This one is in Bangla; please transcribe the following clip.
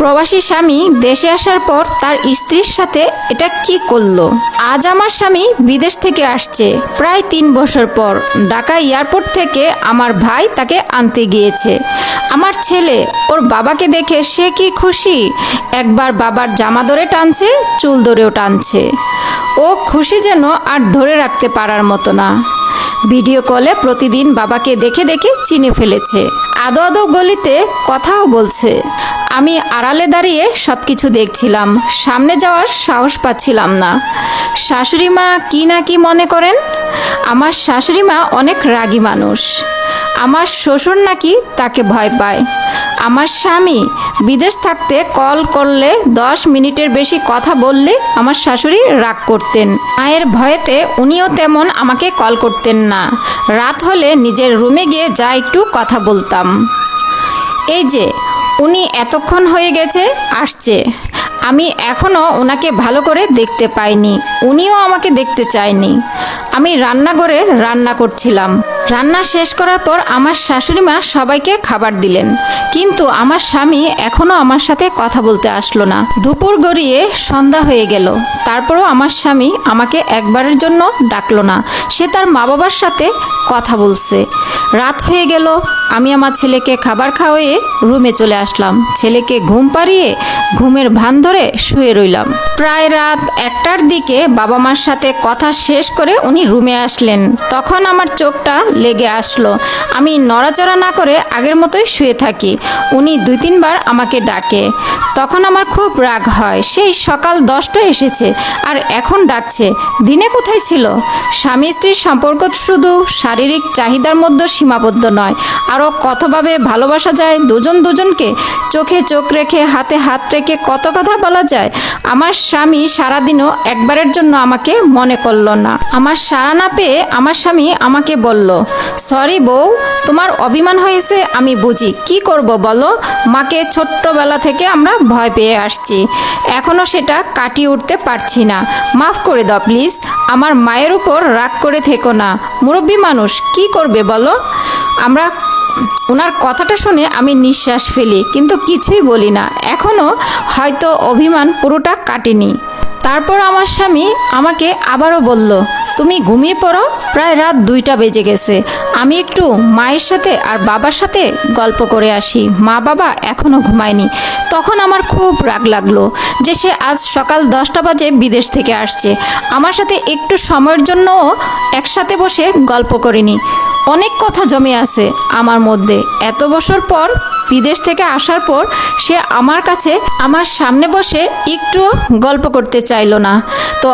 প্রবাসী স্বামী দেশে আসার পর তার স্ত্রীর সাথে এটা কি করল? আজ আমার স্বামী বিদেশ থেকে আসছে। প্রায় তিন বছর পর ঢাকা এয়ারপোর্ট থেকে আমার ভাই তাকে আনতে গিয়েছে। আমার ছেলে, ওর বাবাকে দেখে সে কি খুশি? একবার বাবার জামা ধরে টানছে, চুল ধরেও টানছে। ও খুশি যেন আর ধরে রাখতে পারার মতো না। ভিডিও কলে প্রতিদিন বাবাকে দেখে দেখে চিনে ফেলেছে। আদো আদো গলিতে কথাও বলছে। আমি আড়ালে দাঁড়িয়ে সব কিছু দেখছিলাম। সামনে যাওয়ার সাহস পাচ্ছিলাম না। শাশুড়ি মা কি না কি মনে করেন? আমার শাশুড়ি মা অনেক রাগী মানুষ। আমার শ্বশুর নাকি তাকে ভয় পায়। আমার স্বামী বিদেশ থাকতে কল করলে দশ মিনিটের বেশি কথা বললে আমার শাশুড়ি রাগ করতেন। মায়ের ভয়েতে উনিও তেমন আমাকে কল করতেন না। রাত হলে নিজের রুমে গিয়ে যা একটু কথা বলতাম। এই যে, উনি এতক্ষণ হয়ে গেছে, আসছে। আমি এখনও ওনাকে ভালো করে দেখতে পাইনি। উনিও আমাকে দেখতে চায়নি। আমি রান্নাঘরে রান্না করছিলাম। রান্না শেষ করার পর আমার শাশুড়ি মা সবাইকে খাবার দিলেন। কিন্তু আমার স্বামী এখনও আমার সাথে কথা বলতে আসলো না। দুপুর গড়িয়ে সন্ধ্যা হয়ে গেল। তারপরও আমার স্বামী আমাকে একবারের জন্য ডাকলো না। সে তার মা বাবার সাথে কথা বলছে। রাত হয়ে গেল। আমি আমার ছেলেকে খাবার খাওয়িয়ে রুমে চলে আসলাম। ছেলেকে ঘুম পাড়িয়ে ঘুমের ভান ধরে শুয়ে রইলাম। প্রায় রাত একটার দিকে বাবা মার সাথে কথা শেষ করে উনি রুমে আসলেন। তখন আমার চোখটা লেগে আসলো। আমি নড়াচড়া না করে আগের মতোই শুয়ে থাকি। উনি দুই তিনবার আমাকে ডাকে। তখন আমার খুব রাগ হয়। সেই সকাল দশটায় এসেছে আর এখন ডাকছে। দিনে কোথায় ছিল? স্বামী স্ত্রীর সম্পর্ক শুধু শারীরিক চাহিদার মধ্যে সীমাবদ্ধ নয়। আরও কতভাবে ভালোবাসা যায় দুজন দুজনকে? চোখে চোখ রেখে, হাতে হাত রেখে কত কথা বলা যায়, আমার স্বামী সারাদিনও একবারের জন্য আমাকে মনে করল না। আমার সাড়া না পেয়ে আমার স্বামী আমাকে বলল, সরি বউ, তোমার অভিমান হয়েছে, আমি বুঝি। কি করব বলো? মাকে ছোট্টবেলা থেকে আমরা ভয় পেয়ে আসছি। এখনও সেটা কাটিয়ে উঠতে পারছি না। মাফ করে দাও প্লিজ, আমার মায়ের উপর রাগ করে থেকো না। মুরব্বী মানুষ, কি করবে বলো? আমরা ওনার কথাটা শুনে আমি নিঃশ্বাস ফেলি, কিন্তু কিছুই বলি না। এখনও হয়তো অভিমান পুরোটা কাটেনি। তারপর আমার স্বামী আমাকে আবারও বলল, তুমি ঘুমিয়ে পড়ো, প্রায় রাত দুইটা বেজে গেছে। আমি একটু মায়ের সাথে আর বাবার সাথে গল্প করে আসি। মা বাবা এখনও ঘুমায়নি। তখন আমার খুব রাগ লাগল যে সে আজ সকাল দশটা বাজে বিদেশ থেকে আসছে। আমার সাথে একটু সময়ের জন্যও একসাথে বসে গল্প করিনি। অনেক কথা জমে আছে আমার মধ্যে। এত বছর পর বিদেশ থেকে আসার পর সে আমার কাছে আমার সামনে বসে একটু গল্প করতে চাইল না। তো